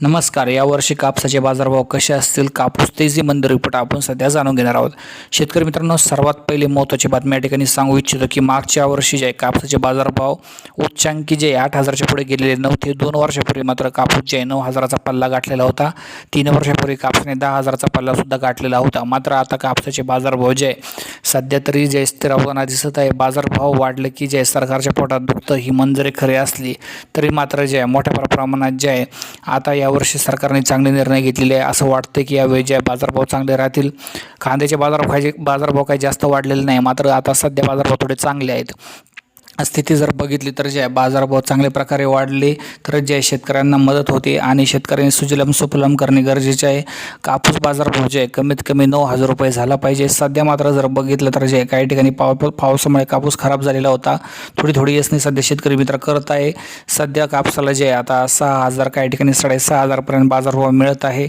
नमस्कार यावर्षी कापसाचे बाजारभाव कसे असतील? कापूस तेजी मंद रिपोर्ट आपण सध्या जाणून घेणार आहोत. शेतकरी मित्रांनो सर्वात पहिले महत्त्वाची बातमी या ठिकाणी सांगू इच्छितो की मागच्या वर्षी जे आहे कापसाचे बाजारभाव उच्चांकी जे आठ हजारच्या पुढे गेलेले नव्हते दोन वर्षापूर्वी मात्र कापूस जे आहे नऊ हजाराचा पल्ला गाठलेला होता. तीन वर्षापूर्वी कापसाने दहा हजाराचा पल्लासुद्धा गाठलेला होता. मात्र आता कापसाचे बाजारभाव जे आहे सध्या तरी जे स्थिरावताना दिसत आहे बाजारभाव वाढले की जे सरकारच्या पोटात दुखतं ही मंजरी खरी असली तरी मात्र जे आहे मोठ्या प्रमाणात जे आहे आता या यावर्षी सरकारने चांगले निर्णय घेतलेले आहे. असं वाटतं की यावेळी जे आहे बाजारभाव चांगले राहतील कांद्याचे बाजारभाव खायचे बाजारभाव काही जास्त वाढलेले नाही. मात्र आता सध्या बाजारभाव थोडे चांगले आहेत. स्थिती जर बघितली तर जे बाजारभाव चांगल्या प्रकारे वाढले तर जे शेतकऱ्यांना मदत होते आणि शेतकऱ्यांनी सुजलम सुफलम करणे गरजेचे आहे. कापूस बाजारभाव जे आहे कमीत कमी नऊ हजार रुपये झाला पाहिजे. सध्या मात्र जर बघितलं तर जे काही ठिकाणी पाव पावसामुळे कापूस खराब झालेला होता थोडी थोडी यसनी सध्या शेतकरी मित्र करत आहे. सध्या कापसाला जे आहे आता सहा हजार काही ठिकाणी साडेसहा हजारपर्यंत बाजारभाव मिळत आहे.